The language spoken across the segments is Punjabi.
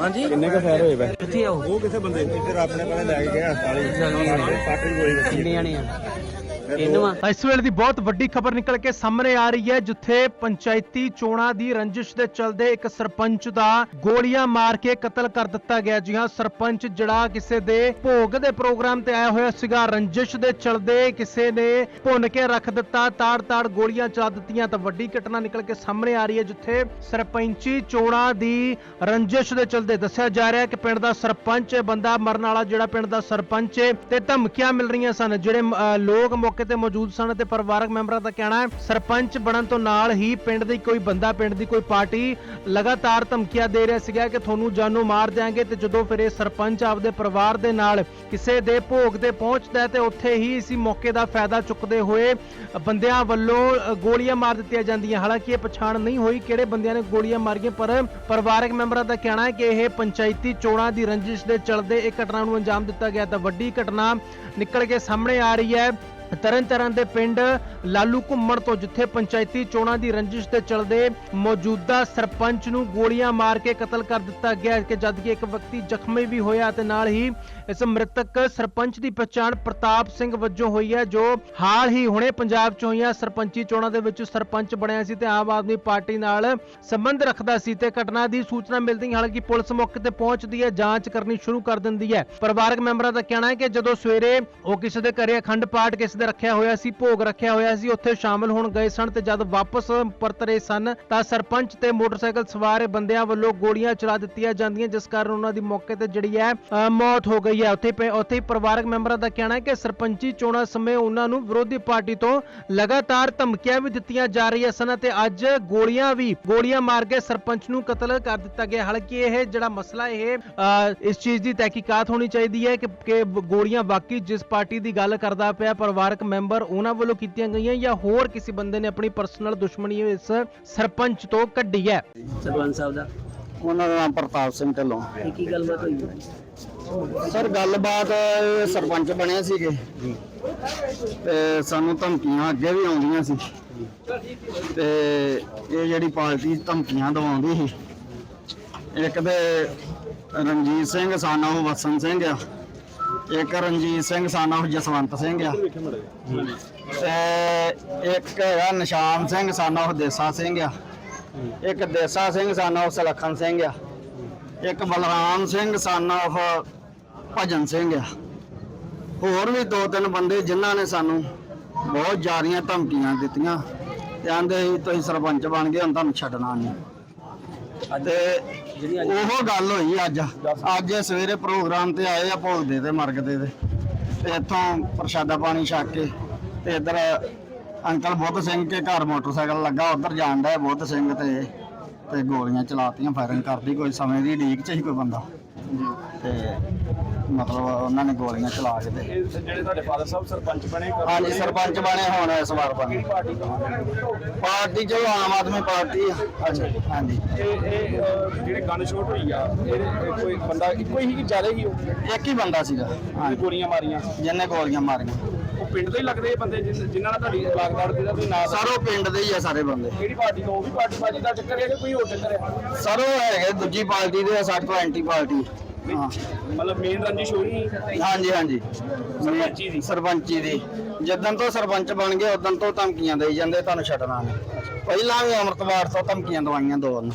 ਹਾਂਜੀ। ਕਿੰਨੇ ਕ ਫਾਇਰ ਹੋਏ ਬੈ ਕਿੱਥੇ ਆ ਉਹ ਉਹ ਕਿਸੇ ਬੰਦੇ ਇੱਧਰ ਆਪਣੇ ਕੋਲੇ ਲੈ ਕੇ ਗਏ ਹਸਪਤਾਲ ਸੱਟ ਦੀ ਗੋਲੀ ਵੱਜੀ ਕਿੰਨੇ ਜਾਣੇ ਆ? ਇਹਨੂੰ ਇਸ ਵੇਲੇ ਦੀ ਬਹੁਤ ਵੱਡੀ ਖਬਰ ਨਿਕਲ ਕੇ ਸਾਹਮਣੇ ਆ ਰਹੀ ਹੈ, ਜਿੱਥੇ ਪੰਚਾਇਤੀ ਚੋਣਾਂ ਦੀ ਰੰਜਿਸ਼ ਦੇ ਚਲਦੇ ਇੱਕ ਸਰਪੰਚ ਦਾ ਗੋਲੀਆਂ ਮਾਰ ਕੇ ਕਤਲ ਕਰ ਦਿੱਤਾ ਗਿਆ ਜੀ। ਹਾਂ, ਸਰਪੰਚ ਜਿਹੜਾ ਕਿਸੇ ਦੇ ਭੋਗ ਦੇ ਪ੍ਰੋਗਰਾਮ ਤੇ ਆਇਆ ਹੋਇਆ ਸੀਗਾ, ਰੰਜਿਸ਼ ਦੇ ਚਲਦੇ ਕਿਸੇ ਨੇ ਭੁੰਨ ਕੇ ਰੱਖ ਦਿੱਤਾ, ਤਾੜ-ਤਾੜ ਗੋਲੀਆਂ ਚਲਾ ਦਿੱਤੀਆਂ। ਤਾਂ ਵੱਡੀ ਘਟਨਾ ਨਿਕਲ ਕੇ ਸਾਹਮਣੇ ਆ ਰਹੀ ਹੈ, ਜਿੱਥੇ ਸਰਪੰਚੀ ਚੋਣਾਂ ਦੀ ਰੰਜਿਸ਼ ਦੇ ਚਲਦੇ ਦੱਸਿਆ ਜਾ ਰਿਹਾ ਹੈ ਕਿ ਪਿੰਡ ਦਾ ਸਰਪੰਚ ਬੰਦਾ ਮਰਨ ਵਾਲਾ ਜਿਹੜਾ ਪਿੰਡ ਦਾ ਸਰਪੰਚ ਹੈ, ਤੇ ਧਮਕੀਆਂ ਮਿਲ ਰਹੀਆਂ ਸਨ। ਜਿਹੜੇ ਲੋਕ ਮੌਕੇ ਤੇ ਮੌਜੂਦ ਸਨ ਅਤੇ ਪਰਿਵਾਰਕ ਮੈਂਬਰਾਂ ਦਾ ਕਹਿਣਾ ਹੈ, ਸਰਪੰਚ ਬਣਨ ਤੋਂ ਨਾਲ ਹੀ ਪਿੰਡ ਦੀ ਕੋਈ ਬੰਦਾ, ਪਿੰਡ ਦੀ ਕੋਈ ਪਾਰਟੀ ਲਗਾਤਾਰ ਧਮਕੀਆਂ ਦੇ ਰਿਹਾ ਸੀਗਾ ਕਿ ਤੁਹਾਨੂੰ ਜਾਨੋਂ ਮਾਰ ਦਿਆਂਗੇ ਤੇ ਜਦੋਂ ਫਿਰ ਇਹ ਸਰਪੰਚ ਆਪਦੇ ਪਰਿਵਾਰ ਦੇ ਨਾਲ ਕਿਸੇ ਦੇ ਭੋਗ ਤੇ ਪਹੁੰਚਦਾ ਤੇ ਉੱਥੇ ਹੀ ਇਸੀ ਮੌਕੇ ਦਾ ਫਾਇਦਾ ਚੁੱਕਦੇ ਹੋਏ ਬੰਦਿਆਂ ਵੱਲੋਂ ਗੋਲੀਆਂ ਮਾਰ ਦਿੱਤੀਆਂ ਜਾਂਦੀਆਂ। ਹਾਲਾਂਕਿ ਇਹ ਪਛਾਣ ਨਹੀਂ ਹੋਈ ਕਿਹੜੇ ਬੰਦਿਆਂ ਨੇ ਗੋਲੀਆਂ ਮਾਰੀਆਂ, ਪਰ ਪਰਿਵਾਰਕ ਮੈਂਬਰਾਂ ਦਾ ਕਹਿਣਾ ਹੈ ਕਿ ਇਹ ਪੰਚਾਇਤੀ ਚੋਣਾਂ ਦੀ ਰੰਜਿਸ਼ ਦੇ ਚਲਦੇ ਇਹ ਘਟਨਾ ਨੂੰ ਅੰਜਾਮ ਦਿੱਤਾ ਗਿਆ। ਤਾਂ ਵੱਡੀ ਘਟਨਾ ਨਿਕਲ ਕੇ ਸਾਹਮਣੇ ਆ ਰਹੀ ਹੈ। ਤਰਨ ਤਾਰਨ ਦੇ ਪਿੰਡ ਲਾਲੂ ਘੁੰਮਣ ਤੋਂ ਜਿੱਥੇ ਪੰਚਾਇਤੀ ਚੋਣਾਂ ਦੀ ਰੰਜਿਸ਼ ਦੇ ਚਲਦੇ ਮੌਜੂਦਾ ਸਰਪੰਚ ਨੂੰ ਗੋਲੀਆਂ ਮਾਰ ਕੇ ਕਤਲ ਕਰ ਦਿੱਤਾ ਗਿਆ ਹੈ ਕਿ ਜਦ ਕਿ ਇੱਕ ਵਿਅਕਤੀ ਜ਼ਖਮੀ ਵੀ ਹੋਇਆ ਤੇ ਨਾਲ ਹੀ ਇਸ ਮ੍ਰਿਤਕ ਸਰਪੰਚ ਦੀ ਪਛਾਣ ਪ੍ਰਤਾਪ ਸਿੰਘ ਵਜੋਂ ਹੋਈ ਹੈ, ਜੋ ਹਾਲ ਹੀ ਹੁਣੇ ਪੰਜਾਬ 'ਚ ਹੋਈਆਂ ਸਰਪੰਚੀ ਚੋਣਾਂ ਦੇ ਵਿੱਚ ਸਰਪੰਚ ਬਣਿਆ ਸੀ ਤੇ ਆਮ ਆਦਮੀ ਪਾਰਟੀ ਨਾਲ ਸੰਬੰਧ ਰੱਖਦਾ ਸੀ ਤੇ ਘਟਨਾ ਦੀ ਸੂਚਨਾ ਮਿਲਦੀ ਹਾਲਾਂਕਿ ਪੁਲਿਸ ਮੌਕੇ ਤੇ ਪਹੁੰਚਦੀ ਹੈ, ਜਾਂਚ ਕਰਨੀ ਸ਼ੁਰੂ ਕਰ ਦਿੰਦੀ ਹੈ। ਪਰਿਵਾਰਕ ਮੈਂਬਰਾਂ ਦਾ ਕਹਿਣਾ ਹੈ ਕਿ ਜਦੋਂ ਸਵੇਰੇ ਉਹ ਕਿਸੇ ਦੇ ਘਰੇ ਅਖੰਡ ਪਾਠ ਕਿਸੇ ਦੇ ਰੱਖਿਆ ਹੋਇਆ ਸੀ, ਭੋਗ ਰੱਖਿਆ ਹੋਇਆ ਸੀ, ਉੱਥੇ ਸ਼ਾਮਲ ਹੋਣ ਗਏ ਸਨ ਤੇ ਜਦ ਵਾਪਸ ਪਰਤ ਰਹੇ ਸਨ ਤਾਂ ਸਰਪੰਚ ਤੇ ਮੋਟਰਸਾਈਕਲ ਸਵਾਰ ਬੰਦਿਆਂ ਵੱਲੋਂ ਗੋਲੀਆਂ ਚਲਾ ਦਿੱਤੀਆਂ ਜਾਂਦੀਆਂ, ਜਿਸ ਕਾਰਨ ਉਹਨਾਂ ਦੀ ਮੌਕੇ ਤੇ ਜਿਹੜੀ ਹੈ ਮੌਤ ਹੋ ਗਈ ਹੈ। ਉੱਥੇ ਉੱਥੇ ਹੀ ਪਰਿਵਾਰਕ ਮੈਂਬਰਾਂ ਦਾ ਕਹਿਣਾ ਹੈ ਕਿ ਸਰਪੰਚੀ ਚੋਣਾਂ ਸਮੇਂ ਉਹਨਾਂ ਨੂੰ ਵਿਰੋਧੀ ਪਾਰਟੀ ਤੋਂ ਲਗਾਤਾਰ ਧਮਕੀਆਂ ਵੀ ਦਿੱਤੀਆਂ ਜਾ ਰਹੀਆਂ ਸਨ ਤੇ ਅੱਜ ਗੋਲੀਆਂ ਵੀ, ਗੋਲੀਆਂ ਮਾਰ ਕੇ ਸਰਪੰਚ ਨੂੰ ਕਤਲ ਕਰ ਦਿੱਤਾ ਗਿਆ। ਹਾਲਾਂਕਿ ਇਹ ਜਿਹੜਾ ਮਸਲਾ ਇਹ ਇਸ ਚੀਜ਼ ਦੀ ਤਹਿਕੀਕਾਤ ਹੋਣੀ ਚਾਹੀਦੀ ਹੈ ਕਿ ਗੋਲੀਆਂ ਵਾਕਈ ਜਿਸ ਪਾਰਟੀ ਦੀ ਗੱਲ ਕਰਦਾ ਪਿਆ ਪਰਿਵਾਰ ਪਰਿਵਾਰਕ ਮੈਂਬਰ ਉਹਨਾਂ ਵੱਲੋਂ ਕੀਤੀਆਂ ਗਈਆਂ ਜਾਂ ਹੋਰ ਕਿਸੇ ਬੰਦੇ ਨੇ ਆਪਣੀ ਪਰਸਨਲ ਦੁਸ਼ਮਣੀ ਇਸ ਸਰਪੰਚ ਤੋਂ ਕੱਢੀ ਹੈ? ਸਰਪੰਚ ਸਾਹਿਬ ਦਾ? ਉਹਨਾਂ ਦਾ ਨਾਮ ਪ੍ਰਤਾਪ ਸਿੰਘ ਢਿੱਲੋਂ। ਕੀ ਗੱਲਬਾਤ ਹੋਈ? ਸਰ ਗੱਲਬਾਤ ਸਰਪੰਚ ਬਣੇ ਸੀਗੇ ਤੇ ਸਾਨੂੰ ਧਮਕੀਆਂ ਅੱਗੇ ਵੀ ਆਉਂਦੀਆਂ ਸੀ। ਤੇ ਇਹ ਜਿਹੜੀ ਪਾਰਟੀ ਧਮਕੀਆਂ ਦਵਾਉਂਦੀ ਸੀ। ਇੱਕ ਤੇ ਰਣਜੀਤ ਸਿੰਘ ਸਾਨਾ ਵਸਨ ਸਿੰਘ ਆ। ਇੱਕ ਰਣਜੀਤ ਸਿੰਘ ਸਨ ਸਾਨਾ ਜਸਵੰਤ ਸਿੰਘ ਆ। ਤੇ ਇੱਕ ਹੈਗਾ ਨਿਸ਼ਾਨ ਸਿੰਘ ਸਨ ਸਾਨਾ ਦੇਸਾ ਸਿੰਘ ਆ। ਇੱਕ ਦੇਸਾ ਸਿੰਘ ਸਨ ਸਾਨਾ ਸਲੱਖਣ ਸਿੰਘ ਆ। ਇੱਕ ਬਲਰਾਮ ਸਿੰਘ ਸਨ of ਭਜਨ ਸਿੰਘ ਆ। ਹੋਰ ਵੀ ਦੋ ਤਿੰਨ ਬੰਦੇ ਜਿਨ੍ਹਾਂ ਨੇ ਸਾਨੂੰ ਬਹੁਤ ਜ਼ਿਆਦੀਆਂ ਧਮਕੀਆਂ ਦਿੱਤੀਆਂ। ਤੇ ਆਂਦੇ ਸੀ, ਤੁਸੀਂ ਸਰਪੰਚ ਬਣ ਗਏ, ਹੁਣ ਤੁਹਾਨੂੰ ਛੱਡਣਾ ਨਹੀਂ। ਤੇ ਉਹ ਗੱਲ ਹੋਈ ਅੱਜ। ਅੱਜ ਇਹ ਸਵੇਰੇ ਪ੍ਰੋਗਰਾਮ ਤੇ ਆਏ ਆ ਭੋਗਦੇ ਤੇ ਮਰਗਦੇ ਤੇ। ਤੇ ਇੱਥੋਂ ਪ੍ਰਸ਼ਾਦਾ ਪਾਣੀ ਛਕ ਕੇ ਤੇ ਇੱਧਰ ਅੰਕਲ ਬੁੱਧ ਸਿੰਘ ਕੇ ਘਰ ਮੋਟਰਸਾਈਕਲ ਲੱਗਾ, ਉੱਧਰ ਜਾਣ ਦਾ ਬੁੱਧ ਸਿੰਘ ਤੇ। ਤੇ ਗੋਲੀਆਂ ਚਲਾਤੀਆਂ, ਫਾਇਰਿੰਗ ਕਰਦੀ ਕੋਈ ਸਮੇਂ ਦੀ ਢੀਕ ਚ ਹੀ ਕੋਈ ਬੰਦਾ। ਤੇ ਮਤਲਬ ਉਹਨਾਂ ਨੇ ਗੋਲੀਆਂ ਚਲਾ ਕੇ ਤੇ ਜਿਹੜੇ ਤੁਹਾਡੇ ਫਾਦਰ ਸਾਹਿਬ ਸਰਪੰਚ ਬਣੇ ਹਾਂਜੀ ਸਰਪੰਚ ਬਣੇ ਹੁਣ ਇਸ ਵਾਰ ਬਣੇ ਪਾਰਟੀ ਤੋਂ? ਪਾਰਟੀ ਚਲੋ ਆਮ ਆਦਮੀ ਪਾਰਟੀ ਆ। ਹਾਂਜੀ। ਇਹ ਇਹ ਅਹ, ਜਿਹੜੇ ਗਨ ਸ਼ੋਟ ਹੋਈ ਆ ਇਹ ਇਹ ਕੋਈ ਬੰਦਾ ਇੱਕੋ ਹੀ ਜ਼ਿਆਦਾ ਹੀ ਉਹ? ਇੱਕ ਹੀ ਬੰਦਾ ਸੀਗਾ। ਹਾਂਜੀ ਗੋਲੀਆਂ ਮਾਰੀਆਂ? ਜਿਹਨੇ ਗੋਲੀਆਂ ਮਾਰੀਆਂ। ਪਿੰਡ ਤੋਂ ਹੀ ਲੱਗਦੇ ਇਹ ਬੰਦੇ ਜਿਨ- ਜਿਨ੍ਹਾਂ ਨਾਲ ਤੁਹਾਡੀ ਲਾਗਦਾਰ ਦੇ ਦਾ ਤੁਸੀਂ ਨਾਂ ਸਰ ਉਹ ਪਿੰਡ ਦੇ ਹੀ ਆ ਸਾਰੇ ਬੰਦੇ। ਕਿਹੜੀ ਪਾਰਟੀ ਤੋਂ? ਉਹ ਵੀ ਪਾਰਟੀ ਬਾਜੀ ਦਾ ਚੱਕਰ ਹੈ ਕਿ ਕੋਈ ਹੋਰ ਚੱਕਰ ਹੈ? ਸਰ ਉਹ ਹੈਗੇ ਦੂਜੀ ਪਾਰਟੀ ਦੇ ਆ, ਸਾਡੇ ਤੋਂ ਐਂਟੀ ਪਾਰਟੀ। ਹਾਂ। ਮਤਲਬ ਮੇਨ ਰੰਜਿਸ਼ ਹੋਈ ਹਾਂਜੀ ਹਾਂਜੀ। ਸਰਪੰਚੀ ਦੀ। ਸਰਪੰਚੀ ਦੀ। ਜਦੋਂ ਤੋਂ ਸਰਪੰਚ ਬਣ ਗਏ ਉਦੋਂ ਤੋਂ ਧਮਕੀਆਂ ਦੇਈ ਜਾਂਦੇ ਤੁਹਾਨੂੰ ਛੱਡਣਾ ਨਹੀਂ। ਪਹਿਲਾਂ ਵੀ ਅੰਮ੍ਰਿਤਵਾਰ ਤੋਂ ਧਮਕੀਆਂ ਦਵਾਈਆਂ ਦੋ ਨੇ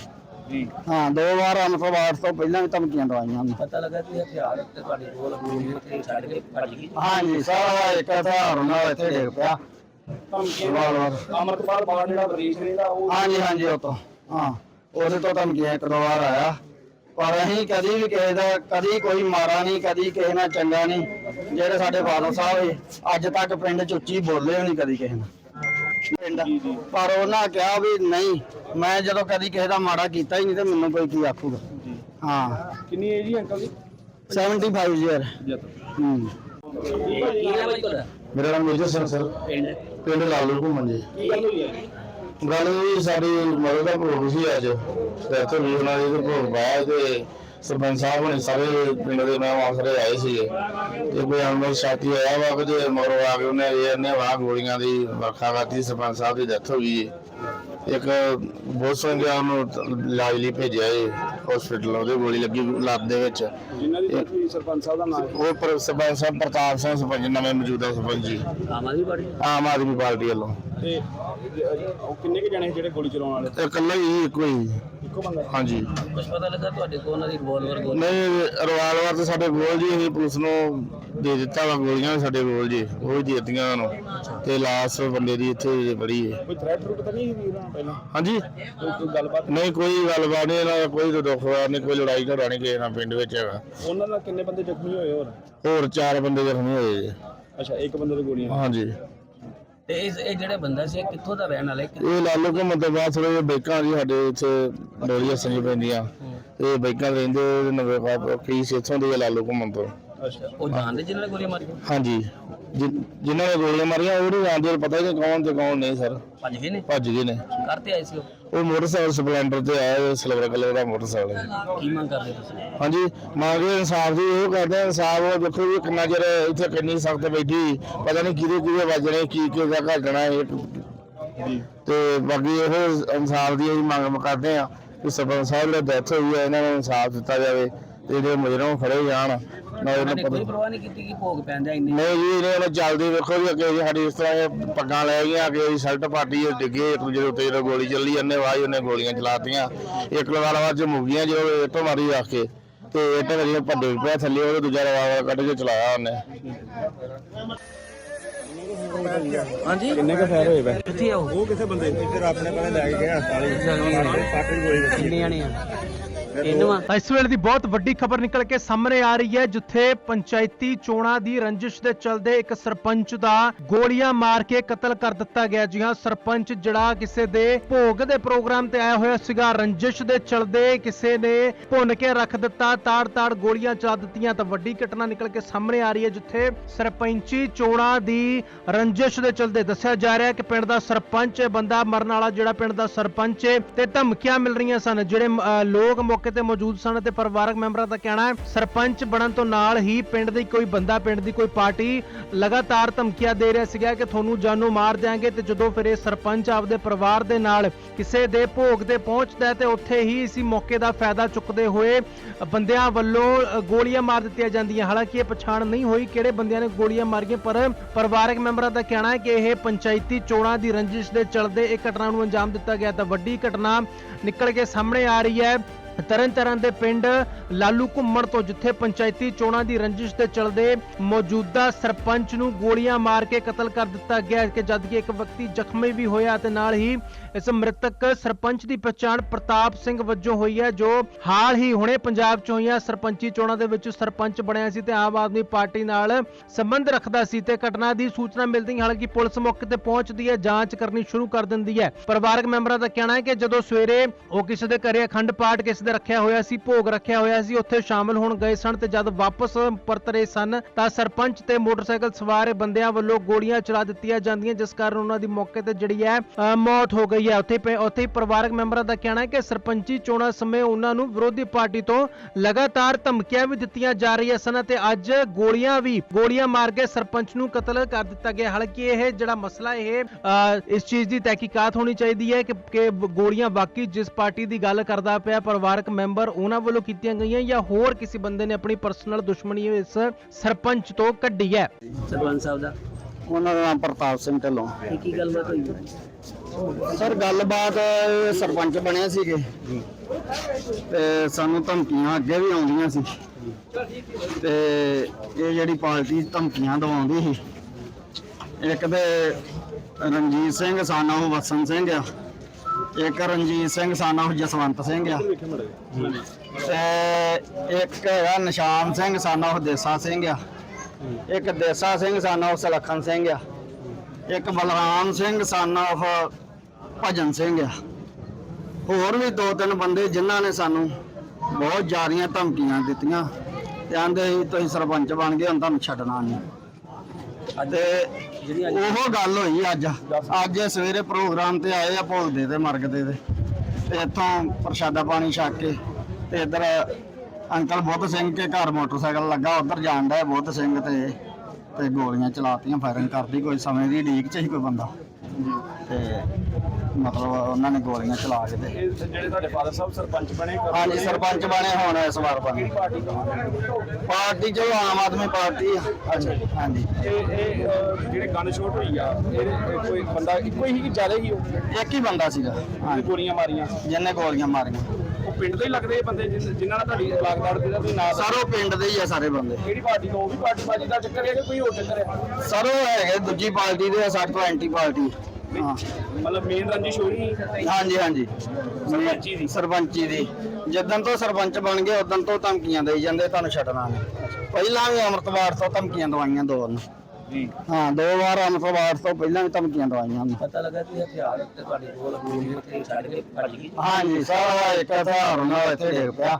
ਜੀ। ਹਾਂ ਦੋ ਵਾਰ ਅੰਮ੍ਰਿਤਵਾਰ ਤੋਂ ਪਹਿਲਾਂ ਵੀ ਧਮਕੀਆਂ ਦਵਾਈਆਂ ਨੇ ਪਤਾ ਲੱਗਾ ਕਿ ਹਥਿਆਰ ਤੇ ਤੁਹਾਡੇ ਕੋਲ ਗੋਲੀਆਂ ਤੇ ਛੱਡ ਕੇ ਭੱਜ ਗਈ। ਹਾਂਜੀ ਸਾਰਾ ਇੱਕ ਹਥਿਆਰ ਨਾਲ ਇੱਥੇ ਡੇਗ ਪਿਆ। ਧਮਕੀਆਂ ਵਾਰ ਵਾਰ। ਅਮਰਤਪਾਲ ਬਾੜ ਜਿਹੜਾ ਵਿਦੇਸ਼ ਰਹਿੰਦਾ ਉਹ ਹਾਂਜੀ ਹਾਂਜੀ ਉਹ ਤੋਂ। ਹਾਂ ਉਹਦੇ ਤੋਂ ਧਮਕੀਆਂ ਇੱਕ ਦੋ ਵਾਰ ਆਇਆ। ਪਰ ਅਸੀਂ ਕਦੀ ਵੀ ਕਿਸੇ ਦਾ ਕਦੀ ਕੋਈ ਮਾਰਾ ਨਹੀਂ ਕਦੀ ਕਿਸੇ ਨਾਲ ਚੰਗਾ ਨਹੀਂ। ਜਿਹੜੇ ਸਾਡੇ ਫਾਦਰ ਸਾਹਿਬ ਸੀ, ਅੱਜ ਤੱਕ ਪਿੰਡ ਚ ਉੱਚੀ ਬੋਲੇ ਨਹੀਂ ਕਦੀ ਕਿਸੇ ਨਾਲ। ਪਿੰਡ। ਪਰ ਉਹਨਾਂ ਕਿਹਾ ਵੀ ਨਹੀਂ ਮੈਂ ਜਦੋਂ ਕਦੀ ਕਿਸੇ ਦਾ ਮਾੜਾ ਕੀਤਾ ਹੀ ਨਹੀਂ ਤੇ ਮੈਨੂੰ ਕੋਈ ਕੀ ਆਖੂਗਾ। ਹਾਂ। ਕਿੰਨੀ ਏਜ ਹੀ ਅੰਕਲ ਦੀ? 75 ਈਅਰ ਹੂੰ। ਮੇਰਾ ਨਾਮ ਮੇਜਰ ਸਿੰਘ ਸਰ। ਪਿੰਡ? ਪਿੰਡ ਲਾਲੂ ਘੁੰਮਣ ਜੀ। ਗੱਲ ਹੋਈ ਹੈ? ਗੱਲ ਵੀ ਸਾਡੀ ਮਦਦ ਦਾ ਭੋਗ ਸੀ ਅੱਜ। ਤੇ ਇੱਥੇ ਵੀ ਉਹਨਾਂ ਦੇ ਭੋਗ ਪਾਇਆ ਤੇ ਸਰਪੰਚ ਸਾਹਿਬ ਨੇ ਸਾਰੇ ਪਿੰਡ ਦੇ ਨਾਮ ਆਸਰੇ ਆਏ ਸੀਗੇ। ਤੇ ਕੋਈ ਅਨਮੋਲ ਸਾਥੀ ਆਇਆ ਵਾ ਕਿ ਜੇ ਮਰੋ ਆ ਕੇ ਉਹਨੇ ਇਹ ਨੇ ਵਾਹ ਗੋਲੀਆਂ ਦੀ ਵਰਖਾ ਕਰਤੀ ਸਰਪੰਚ ਸਾਹਿਬ ਦੀ ਡੈਥ ਹੋ ਗਈ ਇੱਕ ਬਹੁਤ ਸੰਗਿਆ ਉਹਨੂੰ ਇਲਾਜ ਲਈ ਭੇਜਿਆ ਏ ਹਸਪੀਟਲ ਉਹਦੇ ਗੋਲੀ ਲੱਗੀ ਲੱਤ ਦੇ ਵਿੱਚ। ਜਿਨ੍ਹਾਂ ਦੀ ਹੋਈ ਸਰਪੰਚ ਸਾਹਿਬ ਦਾ ਨਾਮ? ਉਹ ਪਰ ਸਰਪੰਚ ਸਾਹਿਬ ਪ੍ਰਤਾਪ ਸਿੰਘ ਸਰਪੰਚ ਨਵੇਂ ਮੌਜੂਦਾ ਸਰਪੰਚ ਜੀ। ਆਮ ਆਦਮੀ ਪਾਰਟੀ? ਆਮ ਆਦਮੀ ਪਾਰਟੀ ਵੱਲੋਂ। ਤੇ ਉਹ ਕਿੰਨੇ ਕੁ ਜਣੇ ਜਿਹੜੇ ਗੋਲੀ ਚਲਾਉਣ ਵਾਲੇ? ਤੇ ਇਕੱਲਾ ਹੀ ਇੱਕੋ ਹੀ। ਹਾਂਜੀ। ਕੁਝ ਪਤਾ ਲੱਗਾ ਤੁਹਾਡੇ ਕੋਲ ਉਹਨਾਂ ਦੀ ਰਿਵੋਲਵਰ ਗੋਲੀ? ਨਹੀਂ ਰਿਵਾਲਵਰ ਤੇ ਸਾਡੇ ਕੋਲ ਜੀ ਅਸੀਂ ਪੁਲਿਸ ਨੂੰ ਦੇ ਦਿੱਤਾ ਵਾ ਗੋਲੀਆਂ ਵੀ ਸਾਡੇ ਕੋਲ ਜੀ ਉਹ ਦਿੱਤੀਆਂ ਨੂੰ। ਤੇ ਲਾਸ ਬੰਦੇ ਦੀ ਇੱਥੇ ਬੜੀ ਹੈ। ਕੋਈ ਥ੍ਰੈਟ ਥਰੂਟ ਤਾਂ ਨਹੀਂ ਸੀ ਵੀਰਾਂ ਪਹਿਲਾਂ? ਹਾਂਜੀ। ਕੋਈ ਕੋਈ ਗੱਲਬਾਤ? ਨਹੀਂ ਕੋਈ ਗੱਲਬਾਤ ਨਹੀਂ ਇਹਨਾਂ ਦਾ ਕੋਈ ਦੁੱਖ ਹੋਇਆ ਨਹੀਂ ਕੋਈ ਲੜਾਈ ਝਗੜਾ ਨਹੀਂ ਕਿਸੇ ਨਾਲ ਪਿੰਡ ਵਿੱਚ ਹੈਗਾ। ਉਹਨਾਂ ਨਾਲ ਕਿੰਨੇ ਬੰਦੇ ਜ਼ਖਮੀ ਹੋਏ ਹੋਰ? ਹੋਰ ਚਾਰ ਬੰਦੇ ਜ਼ਖਮੀ ਹੋਏ ਜੀ। ਅੱਛਾ ਇੱਕ ਬੰਦੇ ਦੀ ਗੋਲੀਆਂ। ਹਾਂਜੀ। ਤੇ ਇਸ ਇਹ ਜਿਹੜੇ ਬੰਦਾ ਸੀ ਇਹ ਕਿੱਥੋਂ ਦਾ ਰਹਿਣ ਵਾਲਾ ਹੈ? ਇਹ ਲਾਲੂ ਕੋ ਮਤਲਬ ਥੋੜੇ ਜਿਹੇ ਬਾਈਕਾਂ ਜੀ ਸਾਡੇ ਇੱਥੇ ਡੋਲੀਆਂ ਸੰਜੀ ਪੈਂਦੀਆਂ। ਇਹ ਬਾਈਕਾਂ ਦੇ ਰਹਿੰਦੇ ਨਵੇਂ ਕਾਪ ਫੀਸ ਇੱਥੋਂ ਦੀ ਹੈ ਲਾਲੂ ਘੁੰਮਣ ਤੋਂ ਅੱਛਾ ਉਹ ਜਾਣਦੇ ਜਿਨ੍ਹਾਂ ਨੇ ਗੋਲੀਆਂ ਮਾਰੀਆਂ? ਹਾਂਜੀ। ਜਿ- ਜਿਨ੍ਹਾਂ ਨੇ ਗੋਲੀਆਂ ਮਾਰੀਆਂ ਉਹ ਨਹੀਂ ਜਾਣਦੇ ਪਤਾ ਨਹੀਂ ਕੌਣ ਤੇ ਕੌਣ ਨਹੀਂ ਸਰ। ਭੱਜ ਗਏ ਨੇ? ਭੱਜ ਗਏ ਨੇ। ਕਰਤੇ ਆਏ ਸੀ ਉਹ? ਉਹ ਮੋਟਰਸਾਈਕਲ ਸਪਲੈਂਡਰ ਤੇ ਆਇਆ ਸਿਲਵਰ ਕਲਰ ਦਾ ਮੋਟਰਸਾਈਕਲ ਹੈ। ਕੀ ਮੰਗ ਕਰਦੇ ਤੁਸੀਂ? ਹਾਂਜੀ ਮੰਗੇ ਇਨਸਾਫ ਦੀ ਇਹ ਕਰਦੇ ਆ, ਇਨਸਾਫ ਉਹ ਦੇਖੋ ਵੀ ਕਿੰਨਾ ਚਿਰ ਇੱਥੇ ਕਿੰਨੀ ਸਖਤ ਬੈਠੀ ਪਤਾ ਨਹੀਂ ਕਿਹਦੇ ਕਿਹਦੇ ਵੱਜਣੇ ਕੀ ਕੀ ਦਾ ਘਟਣਾ ਇਹ ਤੇ ਬਾਕੀ ਇਹ ਇਨਸਾਫ ਦੀ ਅਸੀਂ ਮੰਗ ਕਰਦੇ ਆ ਕਿ ਸਰਪੰਚ ਸਾਹਿਬ ਦੀ ਡੈਥ ਹੋਈ ਹੈ ਇਹਨਾਂ ਨੂੰ ਇਨਸਾਫ ਦਿੱਤਾ ਜਾਵੇ ਤੇ ਜਿਹੜੇ ਮੁਜਰਮ ਫੜੇ ਜਾਣ। ਨਾ ਉਹਨਾਂ ਇਹਨਾਂ ਨੇ ਪਤਾ। ਕੋਈ ਪਰਵਾਹ ਨਹੀਂ ਕੀਤੀ ਕਿ ਭੋਗ ਪੈਂਦਾ ਇੰਨੇ। ਨਹੀਂ ਜੀ ਇਹਨੇ ਉਹਨਾਂ ਚੱਲਦੀ ਵੇਖੋ ਜੀ ਅੱਗੇ ਜੀ ਸਾਡੀ ਇਸ ਤਰ੍ਹਾਂ ਇਹ ਪੱਗਾਂ ਲੈ ਗਈਆਂ ਅੱਗੇ ਜੀ ਸ਼ਰਟ ਪਾਟੀ ਇਹ ਡਿੱਗੇ ਇੱਕ ਦੂਜੇ ਦੇ ਉੱਤੇ ਜਦੋਂ ਗੋਲੀ ਚੱਲੀ ਜਾਂਦੇ ਵਾਹ ਉਹਨੇ ਗੋਲੀਆਂ ਚਲਾਤੀਆਂ। ਇੱਕ ਲਵਾਲਾ ਚ ਮੁਗੀਆਂ ਜੋ ਇੱਟੋਂ ਮਾਰੀ ਰੱਖ ਕੇ ਤੇ ਇੱਟ ਵਰੀ ਭੱਡੇ ਪਿਆ ਥੱਲੇ ਉਹ ਦੂਜਾ ਰਵਾ ਕੱਢ ਕੇ ਚਲਾਇਆ ਉਹਨੇ। ਹਾਂਜੀ? ਕਿੰਨੇ ਕੁ ਫਾਇਰ ਹੋਏ ਵੇ ਕਿੱਥੇ ਆ ਉਹ? ਉਹ ਕਿਸੇ ਬੰਦੇ ਇੱਧਰ ਆਪਣੇ ਕੋਲੇ ਲੈ ਕੇ ਗਏ ਹਸਪਤਾਲ ਲੱਗੀ ਕਿੰਨੇ ਜਾਣੇ ਆ ਇਹਨੂੰ ਇਸ ਵੇਲੇ ਦੀ ਬਹੁਤ ਵੱਡੀ ਖਬਰ ਨਿਕਲ ਕੇ ਸਾਹਮਣੇ ਆ ਰਹੀ ਹੈ ਜਿੱਥੇ ਪੰਚਾਇਤੀ ਚੋਣਾਂ ਦੀ ਰੰਜਿਸ਼ ਦੇ ਚਲਦੇ ਇੱਕ ਸਰਪੰਚ ਦਾ ਗੋਲੀਆਂ ਮਾਰ ਕੇ ਕਤਲ ਕਰ ਦਿੱਤਾ ਗਿਆ ਜੀ। ਹਾਂ ਸਰਪੰਚ ਜਿਹੜਾ ਕਿਸੇ ਦੇ ਭੋਗ ਦੇ ਪ੍ਰੋਗਰਾਮ ਤੇ ਆਇਆ ਹੋਇਆ ਸੀਗਾ ਰੰਜਿਸ਼ ਦੇ ਚਲਦੇ ਕਿਸੇ ਨੇ ਭੁੰਨ ਕੇ ਰੱਖ ਦਿੱਤਾ ਤਾੜ-ਤਾੜ ਗੋਲੀਆਂ ਚਲਾ ਦਿੱਤੀਆਂ। ਤਾਂ ਵੱਡੀ ਘਟਨਾ ਨਿਕਲ ਕੇ ਸਾਹਮਣੇ ਆ ਰਹੀ ਹੈ ਜਿੱਥੇ ਸਰਪੰਚੀ ਚੋਣਾਂ ਦੀ ਰੰਜਿਸ਼ ਦੇ ਚਲਦੇ ਦੱਸਿਆ ਜਾ ਰਿਹਾ ਹੈ ਕਿ ਪਿੰਡ ਦਾ ਸਰਪੰਚ ਬੰਦਾ ਮਰਨ ਵਾਲਾ ਜਿਹੜਾ ਪਿੰਡ ਦਾ ਸਰਪੰਚ ਹੈ ਤੇ ਧਮਕੀਆਂ ਮਿਲ ਰਹੀਆਂ ਸਨ। ਜਿਹੜੇ ਅਹ, ਲੋਕ ਮੌਕੇ ਤੇ ਮੌਜੂਦ ਸਨ ਅਤੇ ਪਰਿਵਾਰਕ ਮੈਂਬਰਾਂ ਦਾ ਕਹਿਣਾ ਹੈ, ਸਰਪੰਚ ਬਣਨ ਤੋਂ ਨਾਲ ਹੀ ਪਿੰਡ ਦੀ ਕੋਈ ਬੰਦਾ, ਪਿੰਡ ਦੀ ਕੋਈ ਪਾਰਟੀ ਲਗਾਤਾਰ ਧਮਕੀਆਂ ਦੇ ਰਿਹਾ ਸੀਗਾ ਕਿ ਤੁਹਾਨੂੰ ਜਾਨੋਂ ਮਾਰ ਦਿਆਂਗੇ ਤੇ ਜਦੋਂ ਫਿਰ ਇਹ ਸਰਪੰਚ ਆਪਦੇ ਪਰਿਵਾਰ ਦੇ ਨਾਲ ਕਿਸੇ ਦੇ ਭੋਗ ਤੇ ਪਹੁੰਚਦਾ ਹੈ ਤੇ ਉੱਥੇ ਹੀ ਇਸੀ ਮੌਕੇ ਦਾ ਫਾਇਦਾ ਚੁੱਕਦੇ ਹੋਏ ਬੰਦਿਆਂ ਵੱਲੋਂ ਗੋਲੀਆਂ ਮਾਰ ਦਿੱਤੀਆਂ ਜਾਂਦੀਆਂ। ਹਾਲਾਂਕਿ ਇਹ ਪਛਾਣ ਨਹੀਂ ਹੋਈ ਕਿਹੜੇ ਬੰਦਿਆਂ ਨੇ ਗੋਲੀਆਂ ਮਾਰੀਆਂ, ਪਰ ਪਰਿਵਾਰਕ ਮੈਂਬਰਾਂ ਦਾ ਕਹਿਣਾ ਹੈ ਕਿ ਇਹ ਪੰਚਾਇਤੀ ਚੋਣਾਂ ਦੀ ਰੰਜਿਸ਼ ਦੇ ਚਲਦੇ ਇਹ ਘਟਨਾ ਨੂੰ ਅੰਜਾਮ ਦਿੱਤਾ ਗਿਆ। ਤਾਂ ਵੱਡੀ ਘਟਨਾ ਨਿਕਲ ਕੇ ਸਾਹਮਣੇ ਆ ਰਹੀ ਹੈ। ਤਰਨ ਤਾਰਨ ਦੇ ਪਿੰਡ ਲਾਲੂ ਘੁੰਮਣ ਤੋਂ ਜਿੱਥੇ ਪੰਚਾਇਤੀ ਚੋਣਾਂ ਦੀ ਰੰਜਿਸ਼ ਦੇ ਚਲਦੇ ਮੌਜੂਦਾ ਸਰਪੰਚ ਨੂੰ ਗੋਲੀਆਂ ਮਾਰ ਕੇ ਕਤਲ ਕਰ ਦਿੱਤਾ ਗਿਆ ਕਿ ਜਦਕਿ ਇੱਕ ਵਿਅਕਤੀ ਜ਼ਖਮੀ ਵੀ ਹੋਇਆ ਤੇ ਨਾਲ ਹੀ ਇਸ ਮ੍ਰਿਤਕ ਸਰਪੰਚ ਦੀ ਪਛਾਣ ਪ੍ਰਤਾਪ ਸਿੰਘ ਵਜੋਂ ਹੋਈ ਹੈ, ਜੋ ਹਾਲ ਹੀ ਹੁਣੇ ਪੰਜਾਬ ਚ ਹੋਈਆਂ ਸਰਪੰਚੀ ਚੋਣਾਂ ਦੇ ਵਿੱਚ ਸਰਪੰਚ ਬਣਿਆ ਸੀ ਤੇ ਆਮ ਆਦਮੀ ਪਾਰਟੀ ਨਾਲ ਸੰਬੰਧ ਰੱਖਦਾ ਸੀ ਤੇ ਘਟਨਾ ਦੀ ਸੂਚਨਾ ਮਿਲਦੀ ਹਾਲਾਂਕਿ ਪੁਲਿਸ ਮੌਕੇ ਤੇ ਪਹੁੰਚਦੀ ਹੈ, ਜਾਂਚ ਕਰਨੀ ਸ਼ੁਰੂ ਕਰ ਦਿੰਦੀ ਹੈ। ਪਰਿਵਾਰਕ ਮੈਂਬਰਾਂ ਦਾ ਕਹਿਣਾ ਹੈ ਕਿ ਜਦੋਂ ਸਵੇਰੇ ਉਹ ਕਿਸੇ ਦੇ ਘਰੇ ਅਖੰਡ ਪਾਠ ਕਿਸੇ ਦੇ ਰੱਖਿਆ ਹੋਇਆ ਸੀ, ਭੋਗ ਰੱਖਿਆ ਹੋਇਆ ਸੀ, ਉੱਥੇ ਸ਼ਾਮਲ ਹੋਣ ਗਏ ਸਨ ਤੇ ਜਦ ਵਾਪਸ ਪਰਤ ਸਨ ਤਾਂ ਸਰਪੰਚ ਤੇ ਮੋਟਰਸਾਈਕਲ ਸਵਾਰ ਬੰਦਿਆਂ ਵੱਲੋਂ ਗੋਲੀਆਂ ਚਲਾ ਦਿੱਤੀਆਂ ਜਾਂਦੀਆਂ, ਜਿਸ ਕਾਰਨ ਉਹਨਾਂ ਦੀ ਮੌਕੇ ਤੇ ਜਿਹੜੀ ਹੈ ਮੌਤ ਹੋ ਗਈ ਹੈ। ਉੱਥੇ ਉੱਥੇ ਪਰਿਵਾਰਕ ਮੈਂਬਰਾਂ ਦਾ ਕਹਿਣਾ ਹੈ ਕਿ ਸਰਪੰਚੀ ਚੋਣਾਂ ਸਮੇਂ ਉਹਨਾਂ ਨੂੰ ਵਿਰੋਧੀ ਪਾਰਟੀ ਤੋਂ ਲਗਾਤਾਰ ਧਮਕੀਆਂ ਵੀ ਦਿੱਤੀਆਂ ਜਾ ਰਹੀਆਂ ਸਨ ਤੇ ਅੱਜ ਗੋਲੀਆਂ ਵੀ, ਗੋਲੀਆਂ ਮਾਰ ਕੇ ਸਰਪੰਚ ਨੂੰ ਕਤਲ ਕਰ ਦਿੱਤਾ ਗਿਆ। ਹਾਲਾਂਕਿ ਇਹ ਜਿਹੜਾ ਮਸਲਾ ਇਹ ਇਸ ਚੀਜ਼ ਦੀ ਤਹਿਕੀਕਾਤ ਹੋਣੀ ਚਾਹੀਦੀ ਹੈ ਕਿ ਗੋਲੀਆਂ ਵਾਕਈ ਜਿਸ ਪਾਰਟੀ ਦੀ ਗੱਲ ਕਰਦਾ ਪਿਆ, ਪਰਿਵਾਰ ਪਰਿਵਾਰਕ ਮੈਂਬਰ ਉਹਨਾਂ ਵੱਲੋਂ ਕੀਤੀਆਂ ਗਈਆਂ ਜਾਂ ਹੋਰ ਕਿਸੇ ਬੰਦੇ ਨੇ ਆਪਣੀ ਪਰਸਨਲ ਦੁਸ਼ਮਣੀ ਇਸ ਸਰਪੰਚ ਤੋਂ ਕੱਢੀ ਹੈ? ਸਰਪੰਚ ਸਾਹਿਬ ਦਾ? ਉਹਨਾਂ ਦਾ ਨਾਮ ਪ੍ਰਤਾਪ ਸਿੰਘ ਢੱਲੋਂ। ਕੀ ਕੀ ਗੱਲਬਾਤ ਹੋਈ? ਸਰ ਗੱਲਬਾਤ ਸਰਪੰਚ ਬਣੇ ਸੀਗੇ। ਤੇ ਸਾਨੂੰ ਧਮਕੀਆਂ ਅੱਗੇ ਵੀ ਆਉਂਦੀਆਂ ਸੀ। ਤੇ ਇਹ ਜਿਹੜੀ ਪਾਰਟੀ ਧਮਕੀਆਂ ਦਵਾਉਂਦੀ ਸੀ। ਇੱਕ ਤੇ ਰਣਜੀਤ ਸਿੰਘ ਸਾਨਾ ਉਹ ਵਸਨ ਸਿੰਘ ਆ। ਇੱਕ ਰਣਜੀਤ ਸਿੰਘ ਸਾਨਾ ਉਹ ਜਸਵੰਤ ਸਿੰਘ ਆ। ਤੇ ਇੱਕ ਹੈਗਾ ਨਿਸ਼ਾਨ ਸਿੰਘ ਸਾਨਾ ਉਹ ਦੇਸਾ ਸਿੰਘ ਆ। ਇੱਕ ਦੇਸਾ ਸਿੰਘ ਸਾਨਾ ਉਹ ਸਲੱਖਣ ਸਿੰਘ ਆ। ਇੱਕ ਬਲਰਾਮ ਸਿੰਘ ਸਨ of ਭਜਨ ਸਿੰਘ ਆ। ਹੋਰ ਵੀ ਦੋ ਤਿੰਨ ਬੰਦੇ ਜਿਨ੍ਹਾਂ ਨੇ ਸਾਨੂੰ ਬਹੁਤ ਜ਼ਿਆਦੀਆਂ ਧਮਕੀਆਂ ਦਿੱਤੀਆਂ ਤੇ ਆਂਦੇ ਸੀ, ਤੁਸੀਂ ਸਰਪੰਚ ਬਣ ਗਏ, ਹੁਣ ਤੁਹਾਨੂੰ ਛੱਡਣਾ ਨਹੀਂ। ਅਤੇ ਜਿਹੜੀ ਅੱਜ ਉਹ ਗੱਲ ਹੋਈ ਅੱਜ। ਅੱਜ ਸਵੇਰੇ ਪ੍ਰੋਗਰਾਮ ਤੇ ਆਏ ਆ ਭੋਗਦੇ ਤੇ ਮਰਗਦੇ ਤੇ। ਤੇ ਇੱਥੋਂ ਪ੍ਰਸ਼ਾਦਾ ਪਾਣੀ ਛਕ ਕੇ ਤੇ ਇੱਧਰ ਅੰਕਲ ਬੁੱਧ ਸਿੰਘ ਕੇ ਘਰ ਮੋਟਰਸਾਈਕਲ ਲੱਗਾ, ਉੱਧਰ ਜਾਣ ਦਾ ਬੁੱਧ ਸਿੰਘ ਤੇ। ਤੇ ਗੋਲੀਆਂ ਚਲਾਤੀਆਂ, ਫਾਇਰਿੰਗ ਕਰਦੀ, ਕੋਈ ਸਮੇਂ ਦੀ ਢੀਕ ਚ ਹੀ ਕੋਈ ਬੰਦਾ। ਤੇ ਮਤਲਬ ਉਹਨਾਂ ਨੇ ਗੋਲੀਆਂ ਚਲਾ ਕੇ ਤੇ ਇਹ ਜਿਹੜੇ ਤੁਹਾਡੇ ਫਾਦਰ ਸਾਹਿਬ ਸਰਪੰਚ ਬਣੇ ਕਦੋਂ ਹਾਂਜੀ ਸਰਪੰਚ ਬਣੇ ਹੁਣ ਇਸ ਵਾਰ ਬਣੇ। ਕਿਹੜੀ ਪਾਰਟੀ ਤੋਂ ਪਾਰਟੀ ਆਮ ਆਦਮੀ ਪਾਰਟੀ ਆ। ਹਾਂਜੀ। ਇਹ ਇਹ ਅਹ, ਜਿਹੜੇ ਗਨ ਸ਼ੋਟ ਹੋਈ ਆ ਇਹ ਇਹ ਕੋਈ ਬੰਦਾ ਇੱਕੋ ਹੀ ਜ਼ਿਆਦਾ ਹੀ ਉਹ? ਇੱਕ ਹੀ ਬੰਦਾ ਸੀਗਾ। ਹਾਂਜੀ ਗੋਲੀਆਂ ਮਾਰੀਆਂ। ਜਿਹਨੇ ਗੋਲੀਆਂ ਮਾਰੀਆਂ। ਪਿੰਡ ਦੇ ਹੀ ਲੱਗਦੇ ਇਹ ਬੰਦੇ ਜਿਨ- ਜਿਨ੍ਹਾਂ ਨਾਲ ਤੁਹਾਡੀ ਲਾਗਦਾਰ ਦੇ ਦਾ ਤੁਸੀਂ ਨਾਂ ਦੱਸੋ। ਸਰੋ ਪਿੰਡ ਦੇ ਹੀ ਆ ਸਾਰੇ ਬੰਦੇ। ਕਿਹੜੀ ਪਾਰਟੀ ਤੋਂ? ਉਹ ਵੀ ਪਾਰਟੀ ਬਾਜੀ ਦਾ ਚੱਕਰ ਹੈ ਕਿ ਕੋਈ ਹੋਰ ਚੱਕਰ ਹੈ? ਸਰੋ ਹੈਗੇ ਦੂਜੀ ਪਾਰਟੀ ਦੇ ਆ, ਸਾਡੇ ਤੋਂ ਐਂਟੀ ਪਾਰਟੀ। ਹਾਂ। ਮਤਲਬ ਮੇਨ ਰੰਜਿਸ਼ ਹੋ ਰਹੀ ਹਾਂਜੀ ਹਾਂਜੀ। ਸਰਪੰਚੀ ਦੀ। ਸਰਪੰਚੀ ਦੀ। ਜਿੱਦਣ ਤੋਂ ਸਰਪੰਚ ਬਣ ਗਏ ਉਦੋਂ ਤੋਂ ਧਮਕੀਆਂ ਦੇਈ ਜਾਂਦੇ ਤੁਹਾਨੂੰ ਛੱਡਣਾ ਨਹੀਂ। ਪਹਿਲਾਂ ਵੀ ਅੰਮ੍ਰਿਤਵਾਰ ਤੋਂ ਧਮਕੀਆਂ ਦਵਾਈਆਂ ਦੋ ਨੇ ਜੀ। ਹਾਂ ਦੋ ਵਾਰ ਅੰਮ੍ਰਿਤਵਾਰ ਤੋਂ ਪਹਿਲਾਂ ਵੀ ਧਮਕੀਆਂ ਦਵਾਈਆਂ ਨੇ ਪਤਾ ਲੱਗਾ ਕਿ ਹਥਿਆਰ ਤੇ ਤੁਹਾਡੇ ਕੋਲ ਗੋਲੀਆਂ ਤੇ ਛੱਡ ਕੇ ਭੱਜ ਗਈ। ਹਾਂਜੀ ਸਾਰਾ ਇੱਕ ਹਥਿਆਰ ਨਾਲ ਇੱਥੇ ਡੇਗ ਪਿਆ।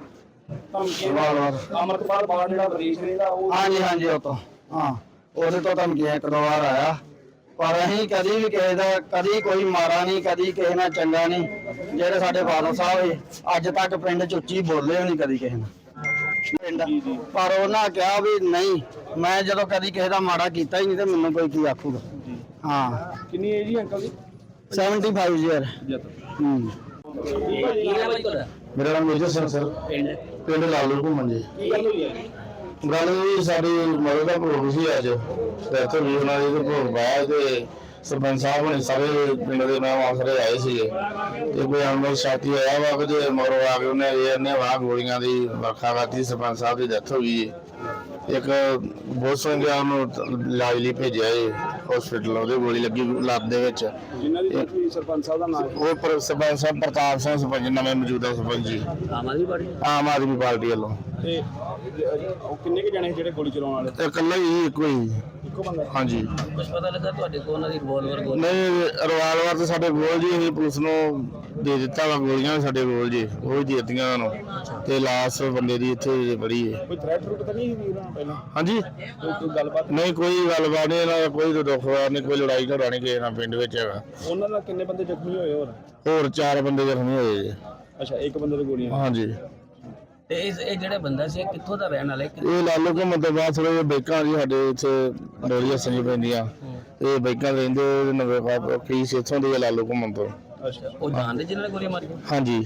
ਧਮਕੀ ਵਾਰ ਵਾਰ। ਅਮਰਪਾਲ ਬਾੜ ਜਿਹੜਾ ਵਿਦੇਸ਼ ਰਹਿੰਦਾ ਉਹ ਹਾਂਜੀ ਹਾਂਜੀ ਉਹ ਤੋਂ। ਹਾਂ ਉਹਦੇ ਤੋਂ ਧਮਕੀਆਂ ਇੱਕ ਦੋ ਵਾਰ ਆਇਆ। ਪਰ ਅਸੀਂ ਕਦੀ ਵੀ ਕਿਸੇ ਦਾ ਕਦੀ ਕੋਈ ਮਾਰਾ ਨਹੀਂ ਕਦੀ ਕਿਸੇ ਨਾਲ ਚੰਗਾ ਨਹੀਂ। ਜਿਹੜੇ ਸਾਡੇ ਫਾਦਰ ਸਾਹਿਬ ਸੀ, ਅੱਜ ਤੱਕ ਪਿੰਡ ਚ ਉੱਚੀ ਬੋਲੇ ਨਹੀਂ ਕਦੀ ਕਿਸੇ ਨਾਲ। ਪਿੰਡ ਪਰ ਉਹਨਾਂ ਕਿਹਾ ਵੀ ਨਹੀਂ ਮੈਂ ਜਦੋਂ ਕਦੀ ਕਿਸੇ ਦਾ ਮਾੜਾ ਕੀਤਾ ਹੀ ਨਹੀਂ ਤੇ ਮੈਨੂੰ ਕੋਈ ਕੀ ਆਖੂਗਾ। ਹਾਂ। ਕਿੰਨੀ ਏਜ ਹੀ ਅੰਕਲ ਦੀ? 75 ਈਅਰ ਜਤ ਹੂੰ। ਕੀ ਹੈ ਬਾਈ ਤੁਹਾਡਾ ਮੇਰਾ ਨਾਮ ਮੇਜਰ ਸਿੰਘ ਸਰ। ਪਿੰਡ? ਪਿੰਡ ਲਾਲੂ ਘੁੰਮਣ ਜੀ। ਕੀ ਗੱਲ ਹੋਈ ਹੈ ਗੱਲ ਵੀ ਸਾਡੀ ਮਦਦ ਦਾ ਭੋਗ ਸੀ ਅੱਜ। ਤੇ ਇੱਥੇ ਵੀ ਉਹਨਾਂ ਦੇ ਭੋਗ ਤੇ ਸਰਪੰਚ ਸਾਹਿਬ ਨੇ ਸਾਰੇ ਪਿੰਡ ਦੇ ਨਾਮ ਆਸਰੇ ਆਏ ਸੀਗੇ। ਤੇ ਕੋਈ ਅਨਮੋਲ ਸਾਥੀ ਆਇਆ ਵਾ ਕਿ ਜੇ ਆ ਕੇ ਉਹਨੇ ਇਹ ਨੇ ਵਾਹ ਗੋਲੀਆਂ ਦੀ ਵਰਖਾ ਕਰਤੀ, ਸਰਪੰਚ ਸਾਹਿਬ ਦੀ ਡੈਥ ਹੋ ਗਈ ਇੱਕ ਬਹੁਤ ਸੰਗਿਆ ਨੂੰ ਇਲਾਜ ਲਈ ਭੇਜਿਆ ਏ ਹਸਪੀਟਲ ਉਹਦੇ ਗੋਲੀ ਲੱਗੀ ਲੱਤ ਦੇ ਵਿੱਚ। ਜਿਨ੍ਹਾਂ ਦੀ ਹੋਈ ਸਰਪੰਚ ਸਾਹਿਬ ਦਾ ਨਾਮ ਹੈ? ਉਹ ਪਰ- ਸਰਪੰਚ ਸਾਹਿਬ ਪ੍ਰਤਾਪ ਸਿੰਘ ਸਰਪੰਚ ਨਵੇਂ ਮੌਜੂਦਾ ਸਰਪੰਚ ਜੀ। ਆਮ ਆਦਮੀ ਪਾਰਟੀ? ਆਮ ਆਦਮੀ ਪਾਰਟੀ ਵੱਲੋਂ। ਤੇ ਉਹ ਕਿੰਨੇ ਕੁ ਜਣੇ ਸੀ ਜਿਹੜੇ ਗੋਲੀ ਚਲਾਉਣ ਵਾਲੇ? ਤੇ ਇਕੱਲਾ ਹੀ ਇੱਕੋ ਹੀ। ਇੱਕੋ ਬੰਦਾ? ਹਾਂਜੀ। ਕੁਝ ਪਤਾ ਲੱਗਾ ਤੁਹਾਡੇ ਕੋਲ ਉਹਨਾਂ ਦੀ ਰਿਵੋਲਵਰ ਗੋਲੀ? ਨਹੀਂ ਰਿਵਾਲਵਰ ਤੇ ਸਾਡੇ ਕੋਲ ਜੀ ਅਸੀਂ ਪੁਲਿਸ ਨੂੰ ਦੇ ਦਿੱਤਾ ਵਾ ਗੋਲੀਆਂ ਸਾਡੇ ਕੋਲ ਜੀ ਉਹ ਹੀ ਦੇ ਦਿੱਤੀਆਂ ਉਹਨਾਂ ਨੂੰ। ਤੇ ਲਾਸ ਬੰਦੇ ਦੀ ਇੱਥੇ ਬੜੀ ਹੈ। ਕੋਈ ਥ੍ਰੈਟ ਥਰੂਟ ਤਾਂ ਨਹੀਂ ਸੀ ਵੀਰਾਂ? ਪਹਿਲਾਂ? ਹਾਂਜੀ। ਕੋਈ ਕੋਈ ਗੱਲਬਾਤ? ਨਹੀਂ ਕੋਈ ਗੱਲਬਾਤ ਨਹੀਂ ਇਹਨਾਂ ਦਾ ਕੋਈ ਦੁੱਖ ਨਹੀਂ ਕੋਈ ਲੜਾਈ ਝਗੜਾ ਨਹੀਂ ਕਿਸੇ ਨਾਲ ਪਿੰਡ ਵਿੱਚ ਹੈਗਾ। ਉਹਨਾਂ ਨਾਲ ਕਿੰਨੇ ਬੰਦੇ ਜ਼ਖਮੀ ਹੋਏ ਹੋਰ? ਹੋਰ ਚਾਰ ਬੰਦੇ ਜ਼ਖਮੀ ਹੋਏ ਜੀ। ਅੱਛਾ ਇੱਕ ਬੰਦੇ ਦੀ ਗੋਲੀਆਂ। ਹਾਂਜੀ। ਤੇ ਇਸ ਇਹ ਜਿਹੜੇ ਬੰਦਾ ਸੀ ਇਹ ਕਿੱਥੋਂ ਦਾ ਰਹਿਣ ਵਾਲਾ ਹੈ? ਕਿ- ਇਹ ਲਾਲੋ ਕੇ ਥੋੜੇ ਜਿਹੇ ਬਾਈਕਾਂ ਜੀ ਸਾਡੇ ਇੱਥੇ ਡੋਲੀ ਹੱਸਣੀ ਪੈਂਦੀਆਂ। ਇਹ ਬਾਈਕਾਂ ਰਹਿੰਦੇ ਨਵੇਂ ਖਾਪ ਕਈ ਇੱਥੋਂ ਦੇ ਲਾਲੋ ਘੁੰਮਣ ਤੋਂ। ਅੱਛਾ। ਉਹ ਜਾਣਦੇ ਜਿਨ੍ਹਾਂ ਨੇ ਗੋਲੀਆਂ ਮਾਰੀਆਂ? ਹਾਂਜੀ।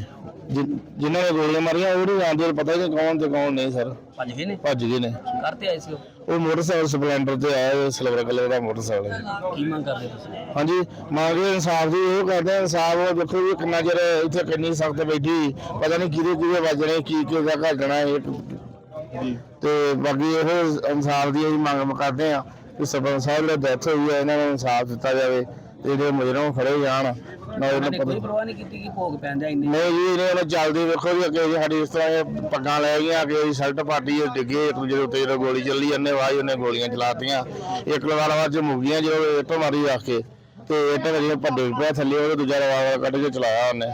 ਜਿ- ਜਿਨ੍ਹਾਂ ਨੇ ਗੋਲੀਆਂ ਮਾਰੀਆਂ ਉਹ ਨਹੀਂ ਜਾਣਦੇ ਪਤਾ ਹੀ ਨਹੀਂ ਕੌਣ ਤੇ ਕੌਣ ਨਹੀਂ ਸਰ। ਭੱਜ ਗਏ ਨੇ? ਭੱਜ ਗਏ ਨੇ। ਕਰਤੇ ਆਏ ਸੀ ਉਹ? ਉਹ ਮੋਟਰਸਾਈਕਲ ਸਪਲੈਂਡਰ ਤੇ ਆਇਆ ਸਿਲਵਰ ਕਲਰ ਦਾ ਮੋਟਰਸਾਈਕਲ। ਕੀ ਮੰਗ ਕਰਦੇ ਤੁਸੀਂ? ਹਾਂਜੀ ਮੰਗਦੇ ਇਨਸਾਫ ਦੀ ਇਹ ਕਰਦੇ ਇਨਸਾਫ ਉਹ ਦੇਖੋ ਵੀ ਕਿੰਨਾ ਚਿਰ ਇੱਥੇ ਕਿੰਨੀ ਸਖਤ ਬੈਠੀ ਪਤਾ ਨਹੀਂ ਕਿਹਦੇ ਕਿਹਦੇ ਵੱਜਣੇ ਕੀ ਕੀ ਦਾ ਘਟਣਾ ਇਹ ਤੇ ਬਾਕੀ ਇਹ ਇਨਸਾਫ ਦੀ ਅਸੀਂ ਮੰਗ ਕਰਦੇ ਆ ਕਿ ਸਰਪੰਚ ਸਾਹਿਬ ਦੀ ਡੈਥ ਹੋਈ ਹੈ ਇਹਨਾਂ ਨੂੰ ਇਨਸਾਫ ਦਿੱਤਾ ਜਾਵੇ। ਤੇ ਜਿਹੜੇ ਮੁਜਰਮ ਫੜੇ ਜਾਣ ਨਾ ਉਹਨਾਂ ਨੇ ਕੋਈ ਪਰਵਾਹ ਨਹੀਂ ਕੀਤੀ ਕਿ ਭੋਗ ਪੈਂਦਾ ਇੰਨੇ? ਨਹੀਂ ਜੀ ਇਹਨੇ ਉਹਨਾਂ ਚੱਲਦੀ ਵੇਖੋ ਜੀ ਅੱਗੇ ਜੀ ਸਾਡੀ ਇਸ ਤਰ੍ਹਾਂ ਇਹ ਪੱਗਾਂ ਲੈ ਗਈਆਂ ਅੱਗੇ ਸ਼ਰਟ ਪਾਟੀ ਡਿੱਗੇ ਇੱਕ ਦੂਜੇ ਦੇ ਉੱਤੇ ਜਦੋਂ ਗੋਲੀ ਚੱਲੀ ਜਾਂਦੇ ਵਾਹ ਉਹਨੇ ਗੋਲੀਆਂ ਚਲਾਤੀਆਂ। ਇੱਕ ਲਵਾਰ ਚ ਮੁੱਗੀਆਂ ਜਦੋਂ ਇੱਟੋਂ ਮਾਰੀ ਰੱਖ ਕੇ ਤੇ ਇੱਟ ਵਜੇ ਭੱਡੇ ਪਿਆ ਥੱਲੇ ਉਹ ਦੂਜਾ ਲਵਾਰ ਕੱਢ ਕੇ ਚਲਾਇਆ ਉਹਨੇ।